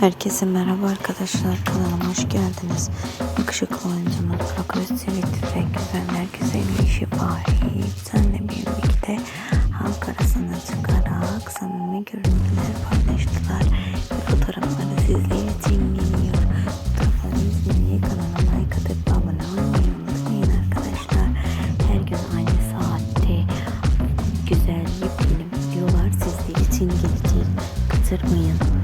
Herkese merhaba arkadaşlar kanalıma hoş geldiniz. Yakışıklı oyuncunun progresivit ve güzel herkese ilişki bahri senle birlikte halk arasına çıkarak samimi görüntüler paylaştılar. Ve fotoğrafları sizler için geliyor. Fotoğrafları izlemeyi kanalıma like atıp abone olmayı unutmayın arkadaşlar. Her gün aynı saatte güzel bir yepyeni videolar sizler için gelecek. Kaçırmayın.